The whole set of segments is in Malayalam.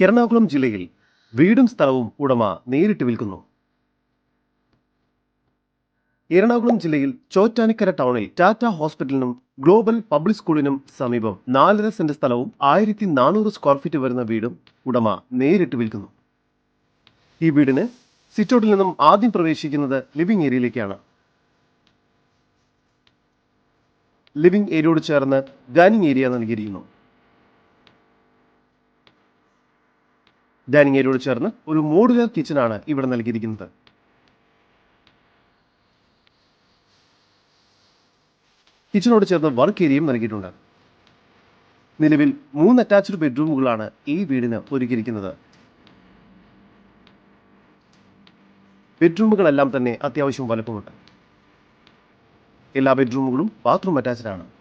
എറണാകുളം ജില്ലയിൽ വീടും സ്ഥലവും ഉടമ നേരിട്ട് വിൽക്കുന്നു. എറണാകുളം ജില്ലയിൽ ചോറ്റാനിക്കര ടൗണിൽ ടാറ്റ ഹോസ്പിറ്റലിനും ഗ്ലോബൽ പബ്ലിക് സ്കൂളിനും സമീപം നാലര സെന്റ് സ്ഥലവും ആയിരത്തി നാനൂറ് സ്ക്വയർ ഫീറ്റ് വരുന്ന വീടും ഉടമ നേരിട്ട് വിൽക്കുന്നു. ഈ വീടിന് സിറ്റൗട്ടിൽ നിന്നും ആദ്യം പ്രവേശിക്കുന്നത് ലിവിംഗ് ഏരിയയിലേക്കാണ്. ലിവിംഗ് ഏരിയയോട് ചേർന്ന് ഡൈനിങ് ഏരിയ നൽകിയിരിക്കുന്നു. ഡൈനിങ് ഏരിയയോട് ചേർന്ന് ഒരു മോഡുലർ ആണ് ഇവിടെ നൽകിയിരിക്കുന്നത്. കിച്ചണോട് ചേർന്ന് വർക്ക് ഏരിയയും നൽകിയിട്ടുണ്ട്. നിലവിൽ മൂന്ന് അറ്റാച്ച്ഡ് ബെഡ്റൂമുകളാണ് ഈ വീടിന് ഒരുക്കിയിരിക്കുന്നത്. ബെഡ്റൂമുകളെല്ലാം തന്നെ അത്യാവശ്യം വലുപ്പമുണ്ട്. എല്ലാ ബെഡ്റൂമുകളും ബാത്റൂം അറ്റാച്ച്ഡ് ആണ്.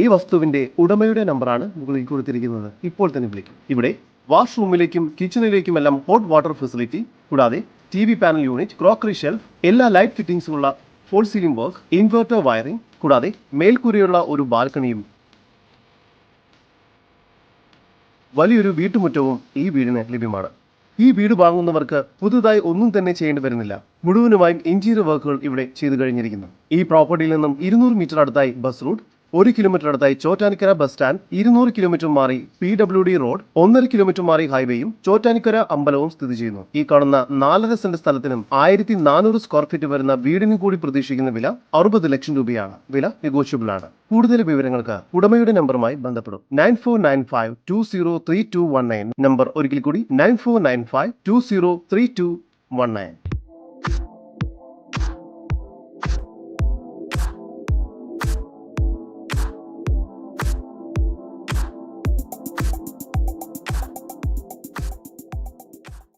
ഈ വസ്തുവിന്റെ ഉടമയുടെ നമ്പറാണ് മുകളിൽ കൊടുത്തിരിക്കുന്നത്. ഇപ്പോൾ തന്നെ വിളിക്കും. ഇവിടെ വാഷ്റൂമിലേക്കും കിച്ചണിലേക്കും എല്ലാം ഹോട്ട് വാട്ടർ ഫെസിലിറ്റി കൂടാതെ T V panel unit crockery shelf എല്ലാ light ഫിറ്റിംഗ്സുമുള്ള false ceiling work inverter wiring കൂടാതെ മേൽക്കൂരയുള്ള ഒരു ബാൽക്കണിയും വലിയൊരു വീട്ടുമുറ്റവും ഈ വീടിന് ലഭ്യമാണ്. ഈ വീട് വാങ്ങുന്നവർക്ക് പുതുതായി ഒന്നും തന്നെ ചെയ്യേണ്ടി വരുന്നില്ല. മുഴുവനുമായും ഇന്റീരിയർ വർക്കുകൾ ഇവിടെ ചെയ്തു കഴിഞ്ഞിരിക്കുന്നു. ഈ പ്രോപ്പർട്ടിയിൽ നിന്നും ഇരുന്നൂറ് മീറ്റർ അടുത്തായി ബസ് റൂട്ട് ഒരു കിലോമീറ്റർ അടുത്തായി ചോറ്റാനിക്കര ബസ് സ്റ്റാൻഡ് ഇരുന്നൂറ് കിലോമീറ്റർ മാറി പി ഡബ്ല്യു ഡി റോഡ് ഒന്നര കിലോമീറ്റർ മാറി ഹൈവേയും ചോറ്റാനിക്കര അമ്പലവും സ്ഥിതി ചെയ്യുന്നു. ഈ കാണുന്ന നാലര സെന്റ് സ്ഥലത്തിനും ആയിരത്തി നാനൂറ് സ്ക്വയർ ഫീറ്റ് വരുന്ന വീടിനും കൂടി പ്രതീക്ഷിക്കുന്ന വില അറുപത് ലക്ഷം രൂപയാണ്. വില നെഗോഷ്യബിൾ ആണ്. കൂടുതൽ വിവരങ്ങൾക്ക് ഉടമയുടെ നമ്പറുമായി ബന്ധപ്പെടും. Nine four nine five two zero three two one nine number ഒരിക്കൽ കൂടി nine four nine five two zero three two one nine